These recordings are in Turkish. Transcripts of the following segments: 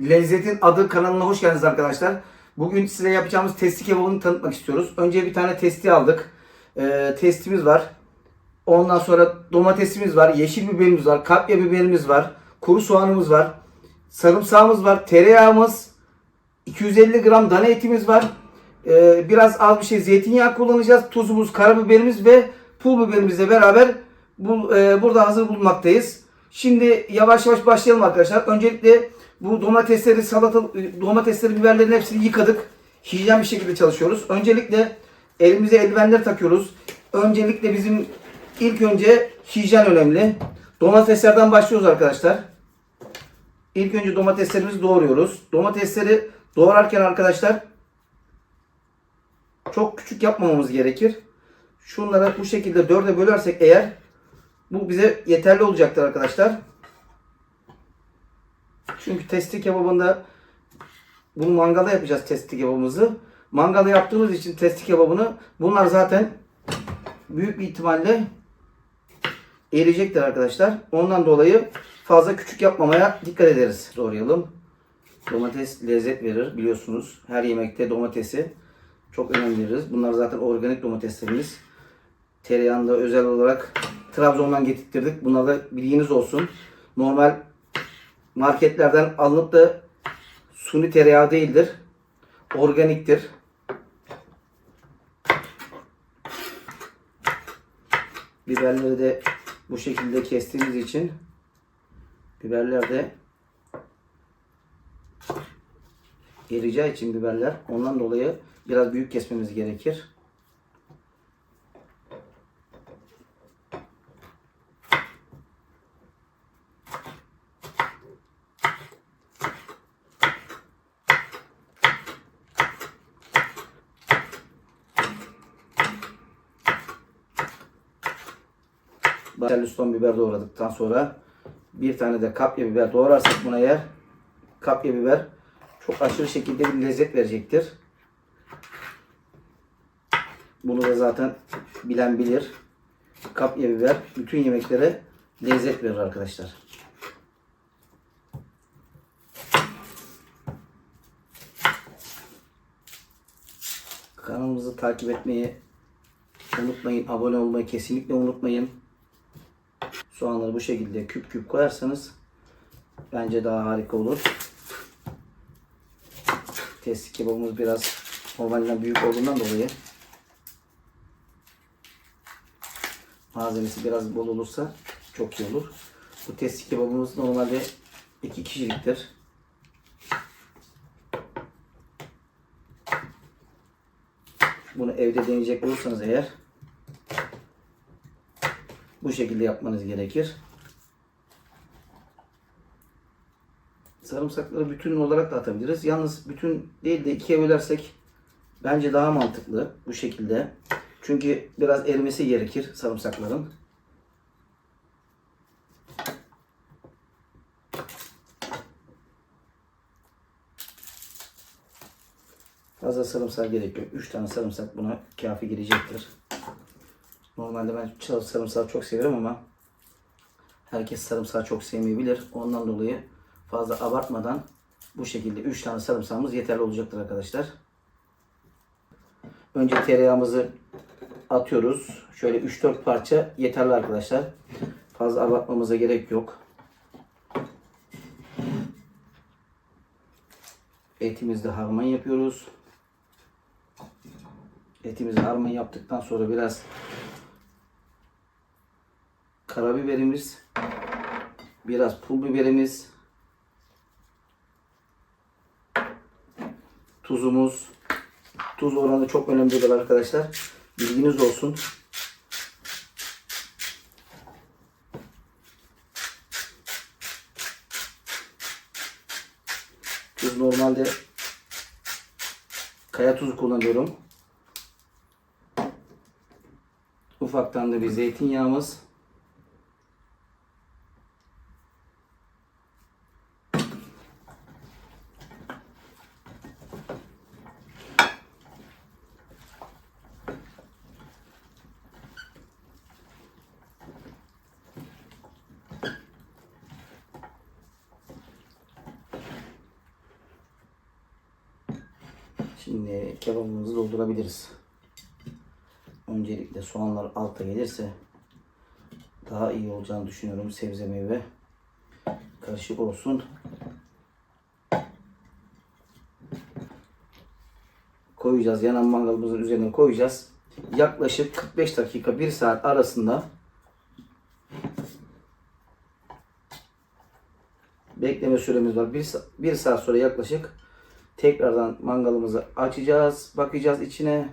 Lezzetin Adı kanalına hoş geldiniz arkadaşlar. Bugün size yapacağımız testi kebabını tanıtmak istiyoruz. Önce bir tane testi aldık. Ee, testimiz var. Ondan sonra domatesimiz var, yeşil biberimiz var, kapya biberimiz var, kuru soğanımız var, sarımsağımız var, tereyağımız, 250 gram dana etimiz var. Ee, biraz az bir şey zeytinyağı kullanacağız. Tuzumuz, karabiberimiz ve pul biberimizle beraber bu, e, burada hazır bulunmaktayız. Şimdi yavaş yavaş başlayalım arkadaşlar. Öncelikle bu domatesleri, salata, domatesleri, biberlerin hepsini yıkadık. Hijyen bir şekilde çalışıyoruz. Öncelikle elimize eldivenler takıyoruz. Öncelikle bizim ilk önce hijyen önemli. Domateslerden başlıyoruz arkadaşlar. İlk önce domateslerimizi doğruyoruz. Domatesleri doğrarken arkadaşlar çok küçük yapmamamız gerekir. Şunları bu şekilde dörde bölersek eğer bu bize yeterli olacaktır arkadaşlar. Çünkü testi kebabında bunu mangalda yapacağız testi kebabımızı. Mangalda yaptığımız için testi kebabını bunlar zaten büyük bir ihtimalle eriyecektir arkadaşlar. Ondan dolayı fazla küçük yapmamaya dikkat ederiz. Doğrayalım. Domates lezzet verir biliyorsunuz. Her yemekte domatesi çok önem veririz. Bunlar zaten organik domateslerimiz. Tereyağında özel olarak Trabzon'dan getirttirdik. Bunlar da bilginiz olsun. Normal marketlerden alınıp da suni tereyağı değildir. Organiktir. Biberleri de bu şekilde kestiğimiz için biberler de eriyeceği için biberler ondan dolayı biraz büyük kesmemiz gerekir. Charleston biber doğradıktan sonra bir tane de kapya biber doğrarsak buna yer kapya biber çok aşırı şekilde bir lezzet verecektir. Bunu da zaten bilen bilir. Kapya biber bütün yemeklere lezzet verir arkadaşlar. Kanalımızı takip etmeyi unutmayın. Abone olmayı kesinlikle unutmayın. Soğanları bu şekilde küp küp koyarsanız bence daha harika olur. Testi kebabımız biraz normalinden büyük olduğundan dolayı malzemesi biraz bol olursa çok iyi olur. Bu testi kebabımız normalde 2 kişiliktir. Bunu evde deneyecek olursanız eğer bu şekilde yapmanız gerekir. Sarımsakları bütün olarak da atabiliriz. Yalnız bütün değil de ikiye bölersek bence daha mantıklı bu şekilde. Çünkü biraz erimesi gerekir sarımsakların. Fazla sarımsak gerek yok. 3 tane sarımsak buna kafi gelecektir. Normalde ben sarımsağı çok severim ama herkes sarımsağı çok sevmeyebilir. Ondan dolayı fazla abartmadan bu şekilde 3 tane sarımsağımız yeterli olacaktır arkadaşlar. Önce tereyağımızı atıyoruz. Şöyle 3-4 parça yeterli arkadaşlar. Fazla abartmamıza gerek yok. Etimizde harman yapıyoruz. Etimizi harman yaptıktan sonra biraz karabiberimiz, biraz pul biberimiz, tuzumuz. Tuz oranı çok önemlidir arkadaşlar. Bilginiz olsun. Tuz normalde kaya tuzu kullanıyorum. Ufaktan da bir zeytinyağımız. Şimdi kebabımızı doldurabiliriz. Öncelikle soğanlar alta gelirse daha iyi olacağını düşünüyorum. Sebze meyve karışık olsun. Koyacağız. Yanan mangalımızın üzerine koyacağız. Yaklaşık 45 dakika 1 saat arasında bekleme süremiz var. 1 bir, bir saat sonra yaklaşık tekrardan mangalımızı açacağız. Bakacağız içine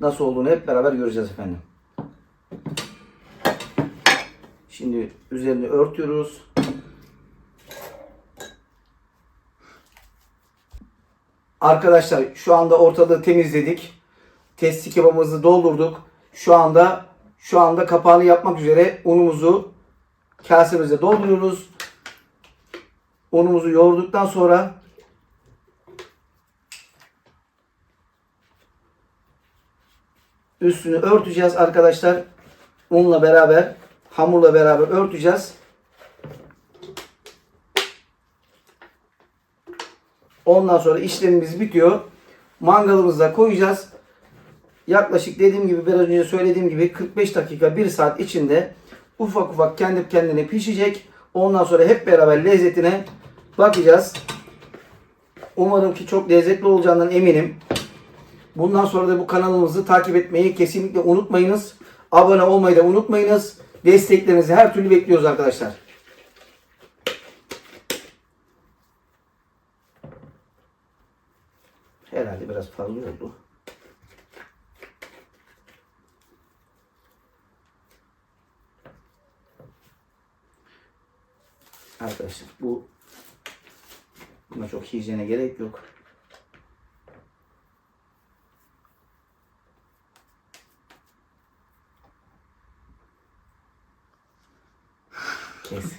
nasıl olduğunu hep beraber göreceğiz efendim. Şimdi üzerini örtüyoruz. Arkadaşlar şu anda ortalığı temizledik. Testi kebabımızı doldurduk. Şu anda şu anda kapağını yapmak üzere unumuzu kasemize dolduruyoruz. Unumuzu yoğurduktan sonra üstünü örteceğiz arkadaşlar. Unla beraber, hamurla beraber örteceğiz. Ondan sonra işlemimiz bitiyor. Mangalımıza koyacağız. Yaklaşık dediğim gibi biraz önce söylediğim gibi 45 dakika 1 saat içinde ufak ufak kendi kendine pişecek. Ondan sonra hep beraber lezzetine bakacağız. Umarım ki çok lezzetli olacağından eminim. Bundan sonra da bu kanalımızı takip etmeyi kesinlikle unutmayınız. Abone olmayı da unutmayınız. Desteklerinizi her türlü bekliyoruz arkadaşlar. Herhalde biraz fazla oldu. Arkadaşlar bu buna çok hijyene gerek yok. Kes.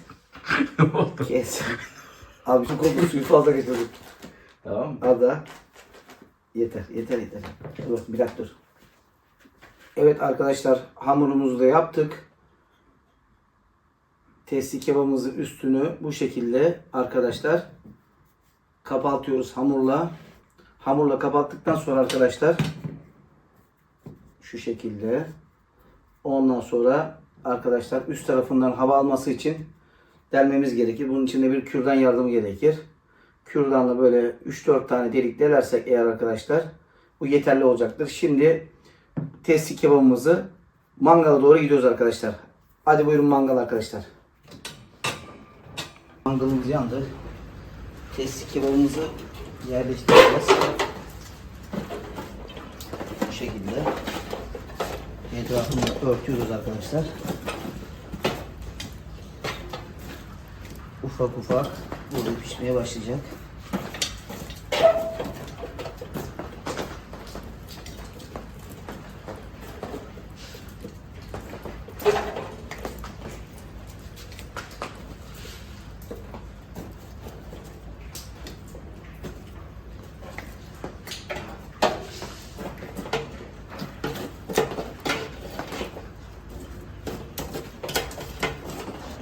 Kes. Abi şu kokulu suyu fazla getirdim. Tamam. Al daha. Yeter, yeter, yeter. Dur, bir dakika dur. Evet arkadaşlar, hamurumuzu da yaptık. Testi kebabımızın üstünü bu şekilde arkadaşlar kapatıyoruz hamurla. Hamurla kapattıktan sonra arkadaşlar şu şekilde ondan sonra arkadaşlar üst tarafından hava alması için delmemiz gerekir. Bunun için de bir kürdan yardımı gerekir. Kürdanla böyle 3-4 tane delik delersek eğer arkadaşlar bu yeterli olacaktır. Şimdi testi kebabımızı mangala doğru gidiyoruz arkadaşlar. Hadi buyurun mangal arkadaşlar. Mangalımız yandı. Testi kebabımızı yerleştireceğiz. Bu şekilde. Etrafını örtüyoruz arkadaşlar. Ufak ufak burada pişmeye başlayacak.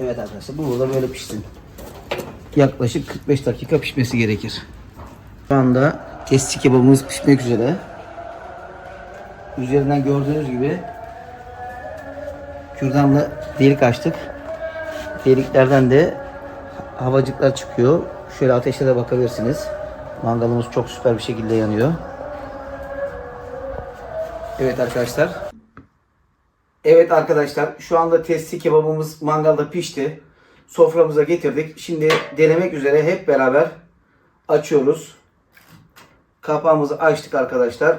Evet arkadaşlar bu da böyle pişsin. Yaklaşık 45 dakika pişmesi gerekir. Şu anda testi kebabımız pişmek üzere. Üzerinden gördüğünüz gibi kürdanla delik açtık. Deliklerden de havacıklar çıkıyor. Şöyle ateşe de bakabilirsiniz. Mangalımız çok süper bir şekilde yanıyor. Evet arkadaşlar. Evet arkadaşlar şu anda testi kebabımız mangalda pişti. Soframıza getirdik. Şimdi denemek üzere hep beraber açıyoruz. Kapağımızı açtık arkadaşlar.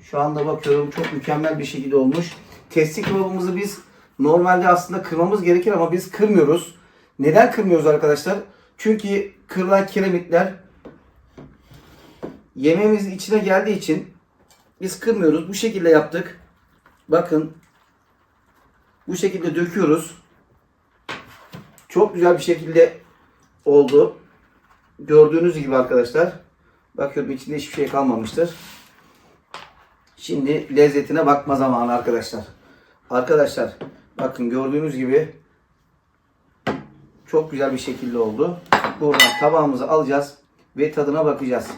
Şu anda bakıyorum çok mükemmel bir şekilde olmuş. Testi kebabımızı biz normalde aslında kırmamız gerekir ama biz kırmıyoruz. Neden kırmıyoruz arkadaşlar? Çünkü kırılan kiremitler yemeğimizin içine geldiği için biz kırmıyoruz. Bu şekilde yaptık. Bakın bu şekilde döküyoruz. Çok güzel bir şekilde oldu. Gördüğünüz gibi arkadaşlar. Bakıyorum içinde hiçbir şey kalmamıştır. Şimdi lezzetine bakma zamanı arkadaşlar. Arkadaşlar bakın gördüğünüz gibi çok güzel bir şekilde oldu. Buradan tabağımızı alacağız ve tadına bakacağız.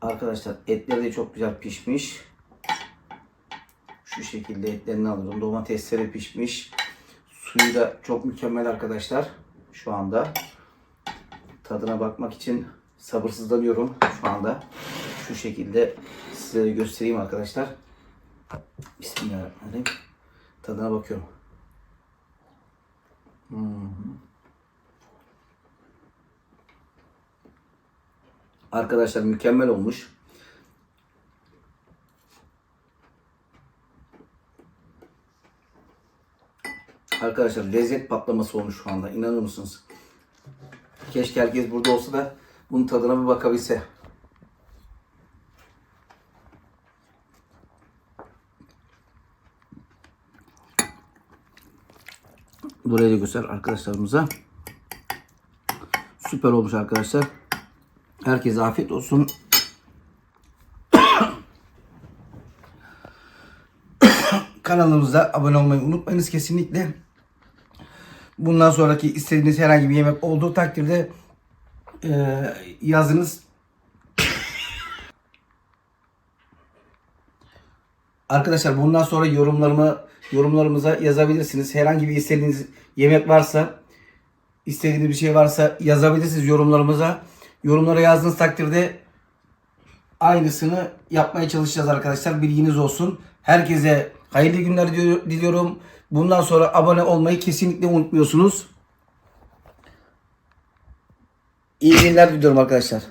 Arkadaşlar etleri de çok güzel pişmiş. Şu şekilde etlerini alıyorum. Domatesleri pişmiş. Suyu da çok mükemmel arkadaşlar. Şu anda. Tadına bakmak için sabırsızlanıyorum şu anda. Şu şekilde size de göstereyim arkadaşlar. Bismillahirrahmanirrahim. Tadına bakıyorum. Hmm. Arkadaşlar mükemmel olmuş. Arkadaşlar lezzet patlaması olmuş şu anda. İnanır mısınız? Keşke herkes burada olsa da bunun tadına bir bakabilse. Buraya da göster arkadaşlarımıza. Süper olmuş arkadaşlar. Herkese afiyet olsun. Kanalımıza abone olmayı unutmayınız kesinlikle. Bundan sonraki istediğiniz herhangi bir yemek olduğu takdirde eee, yazınız. Arkadaşlar bundan sonra yorumlarımı yorumlarımıza yazabilirsiniz. Herhangi bir istediğiniz yemek varsa istediğiniz bir şey varsa yazabilirsiniz yorumlarımıza. Yorumlara yazdığınız takdirde aynısını yapmaya çalışacağız arkadaşlar. Bilginiz olsun. Herkese hayırlı günler diliyor- diliyorum. Bundan sonra abone olmayı kesinlikle unutmuyorsunuz. İyi günler diliyorum arkadaşlar.